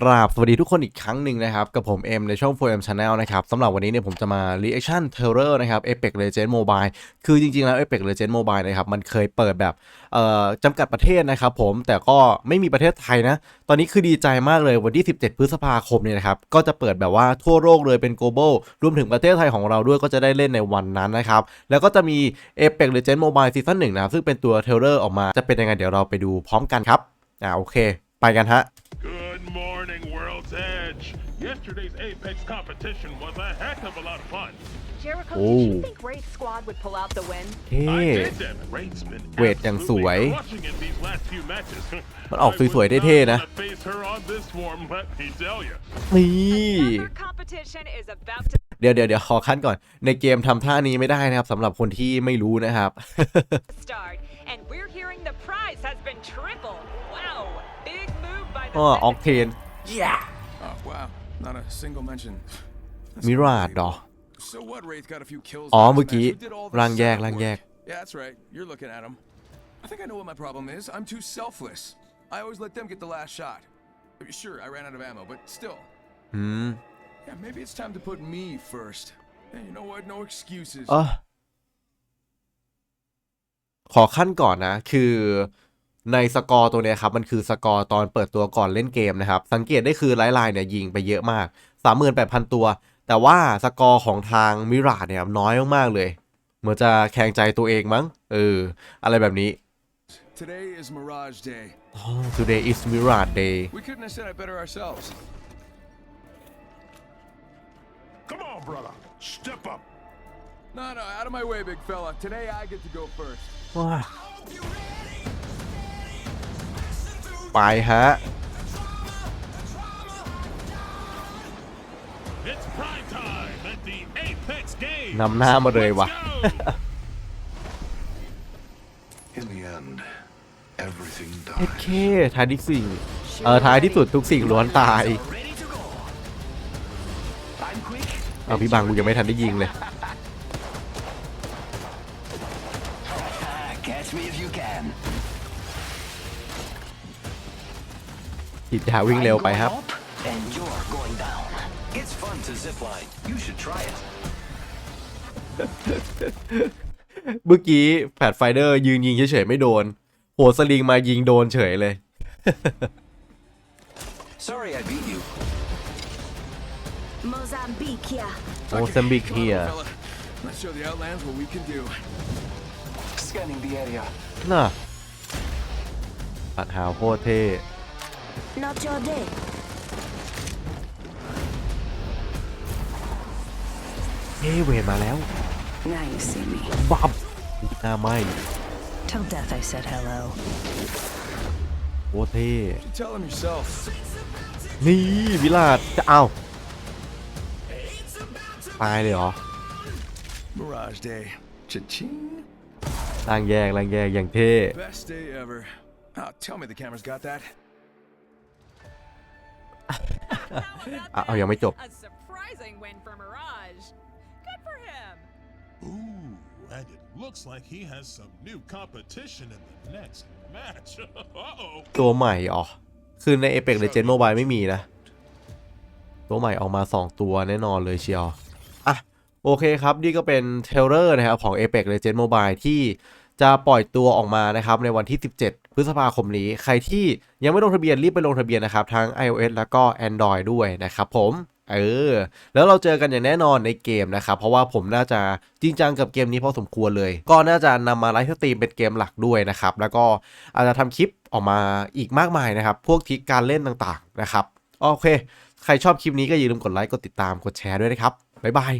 กราบสวัสดีทุกคนอีกครั้งหนึ่งนะครับ กับผมเอ็มในช่อง 4M Channel นะครับสำหรับวันนี้เนี่ยผมจะมา reaction terror นะครับ Apex Legends Mobile คือจริงๆแล้ว Apex Legends Mobile นะครับ มันเคยเปิดแบบจำกัดประเทศนะครับผมแต่ก็ไม่มีประเทศไทยนะ ตอนนี้คือดีใจมากเลยวันที่ 17 พฤษภาคมเนี่ยนะครับ ก็จะเปิดแบบว่าทั่วโลกเลยเป็น global รวมถึงประเทศไทยของเราด้วยก็จะได้เล่นในวันนั้นนะครับ แล้วก็จะมี Apex Legends Mobile Season 1นะครับซึ่งเป็นตัว terror ออกมาจะเป็นยังไงเดี๋ยวเราไปดูพร้อมกันครับอ่าโอเค ไปกันฮะ Yesterday's Apex competition was a heck of a lot of fun. Jericho, Oh. did you think Wraith's squad would pull out the win? เท่ I did them. Rate's been เวทอย่างสวย absolutely crushing it these last few matches. มันออก I was สวยๆเท่ๆนะ not gonna face her on this form, let me tell you. นี่ Another competition is about to เดี๋ยวเดี๋ยวเดี๋ยวขอขั้นก่อน ในเกมทำท่านี้ไม่ได้นะครับสำหรับคนที่ไม่รู้นะครับ start, and we're hearing the prize has been tripled. Wow, big move by the อ๋อออกเทน Oh wow, not a single mention. That's มิราด unbelievable. เหรอ So what? Wraith got a few kills. อ๋อ last เมื่อกี้ match. Who did all the ร่างแยก setup ร่างแยก work? Yeah, that's right. You're looking at him. I think I know what my problem is. I'm too selfless. I always let them get the last shot. Sure, I ran out of ammo, but still. อืม Yeah, maybe it's time to put me first. And you know what? No excuses. เออขอขั้นก่อนนะ คือ ในสกอร์ตัวเนี้ยครับ มันคือสกอร์ตอนเปิดตัวก่อนเล่นเกมนะครับ สังเกตได้คือไลน์ไลน์เนี่ยยิงไปเยอะมาก 38,000 ตัว แต่ว่าสกอร์ของทางมิราดเนี่ยน้อยมากๆเลย เหมือนจะแข่งใจตัวเองมั้ง เออ อะไรแบบนี้ Today is Mirage Day. อ๋อ today is Mirage Day We couldn't have said it better ourselves. Come on, brother. Step up. No, no, out of my way, big fella. Today I get to go first. ว้า ไปฮะ It's prime time at the Apex Games. นำหน้ามาเลยวะ Let's go. In the end, everything เอ็ด dies. เคท้ายที่สิ่งเออท้ายที่สุดทุกสิ่งล้วนตาย เอาพี่บังกูยังไม่ทันได้ยิงเลย Catch me if you can. ผิดยาวิ่งเร็วไปครับ I'm going up, and you're going down. It's fun to zip line. You should try it. เมื่อกี้แฟดไฟเดอร์ยืนยิงเฉยๆไม่โดน โหสลิงมายิงโดนเฉยเลย Sorry I beat you. Mozambique, yeah. โมซัมบิกเฮีย Come on, fella. Let's show the Outlands what we can do. Scanning the area. น่ะปัดหาวโคตรเท่ Not your day. เฮ้เวทมาแล้ว Now you see me. บับหน้าไหม Tell Death I said hello. โคตรเท่ You tell him yourself. นี่วิลาดจะเอาตายเลยเหรอ Mirage Day. Cha-ching. ล่างแยกล่างแยกอย่างเท่ Best day ever. Oh, tell me the camera's got that. อะเอายังไม่จบ A surprising win for Mirage. Good for him. Ooh, and it looks like he has some new competition in the next match. Uh-oh. ตัวใหม่อ๋อคือใน Apex Legends Mobile ไม่มีนะ ตัวใหม่ออกมา 2 ตัวแน่นอนเลยเชียวอะโอเคครับ นี่ก็เป็นเทเลอร์นะครับของ Apex Legends Mobile ที่จะปล่อยตัวออกมานะครับในวันที่ 17 พฤษภาคมนี้ ใครที่ยังไม่ลงทะเบียนรีบไปลงทะเบียนนะครับ ทั้ง iOS แล้วก็ Android ด้วยนะครับผมเออ แล้วเราเจอกันอย่างแน่นอนในเกมนะครับ เพราะว่าผมน่าจะจริงจังกับเกมนี้พอสมควรเลย ก็น่าจะนำมาไลฟ์สตรีมเป็นเกมหลักด้วยนะครับ แล้วก็อาจจะทำคลิปออกมาอีกมากมายนะครับ พวกทิกการเล่นต่างๆนะครับ โอเค ใครชอบคลิปนี้ก็อย่าลืมกดไลค์ กดติดตาม กดแชร์ด้วยนะครับ บ๊ายบาย